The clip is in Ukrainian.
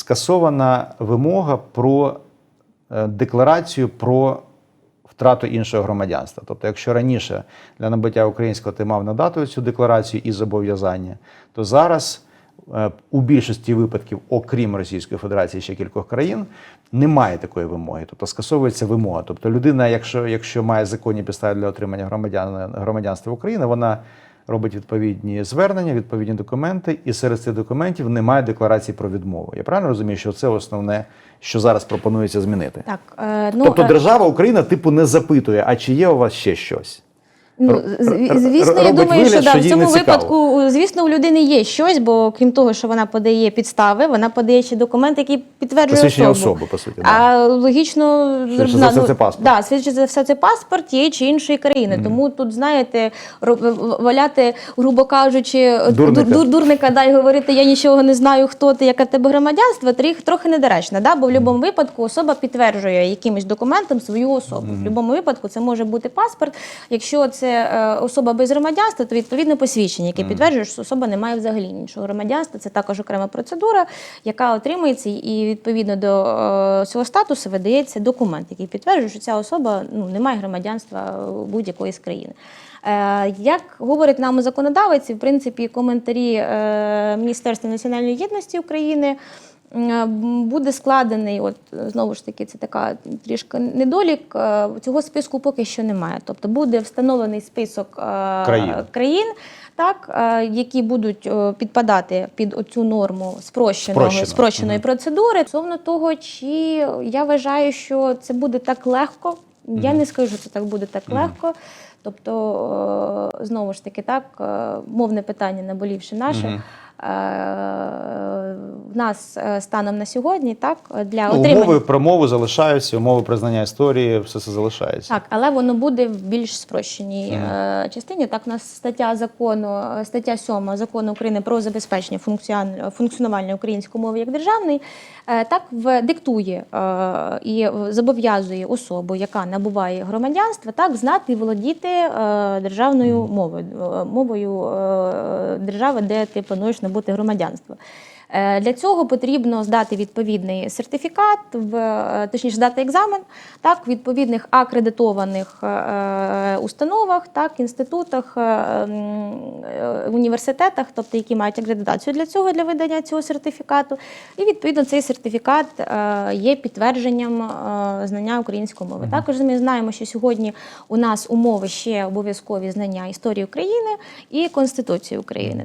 скасована вимога про е, декларацію про втрату іншого громадянства. Тобто, якщо раніше для набуття українського ти мав надати цю декларацію і зобов'язання, то зараз е, у більшості випадків, окрім Російської Федерації, ще кількох країн, немає такої вимоги. Тобто скасовується вимога. Тобто людина, якщо, якщо має законні підстави для отримання громадян, громадянства України, вона робить відповідні звернення, відповідні документи, і серед цих документів немає декларації про відмову. Я правильно розумію, що це основне, що зараз пропонується змінити? Так, е, ну, тобто е, держава Україна, типу, не запитує, а чи є у вас ще щось? Ну, звісно, я думаю, вигляд, що, да, в цьому випадку, звісно, у людини є щось, бо крім того, що вона подає підстави, вона подає ще документ, який підтверджує особу. особи, по суті. Да. А логічно це. Да, швидше за все, це паспорт тієї чи іншої країни. Тому тут, знаєте, валяти, грубо кажучи, Дурника. дур- дур- дурника да, і говорити, я нічого не знаю, хто ти, яке тебе громадянство, трохи недоречно. Да? Бо в будь-якому випадку особа підтверджує якимось документом свою особу. В будь-якому випадку це може бути паспорт. Якщо це е, особа без громадянства, то відповідно посвідчення, яке підтверджує, що особа не має взагалі іншого громадянства. Це також окрема процедура, яка отримується, і відповідно до е, цього статусу видається документ, який підтверджує, що ця особа ну, не має громадянства будь-якої з країн. Е, Як говорить нам законодавець, в принципі, коментарі Міністерства національної єдності України. Е, Буде складений, от знову ж таки, це така трішки недолік. е, Цього списку поки що немає. Тобто буде встановлений список е, Країн. країн, так, які будуть підпадати під оцю норму спрощеного, Спрощено. спрощеної процедури. Стосовно того, чи я вважаю, що це буде так легко. Я не скажу, що це так буде так легко. Тобто, знову ж таки, так, мовне питання наболівши наше. Е, В нас е, станом на сьогодні, так, для Ну, отримання. умови про мову залишаються, умови признання історії, все це залишається. Так, але воно буде в більш спрощеній е, частині. Так, у нас стаття закону, е, стаття 7 закону України про забезпечення функціон- функціонування української мови як державної, так в- диктує і зобов'язує особу, яка набуває громадянства, так знати і володіти державною мовою, мовою держави, де ти плануєш набути громадянство. Е, Для цього потрібно здати відповідний сертифікат, в, е, точніше здати екзамен, так, в відповідних акредитованих е, установах, так, інститутах, університетах, тобто які мають акредитацію для цього, для видання цього сертифікату. І відповідно цей сертифікат є підтвердженням знання української мови. Також ми знаємо, що сьогодні у нас умови ще обов'язкові знання історії України і Конституції України.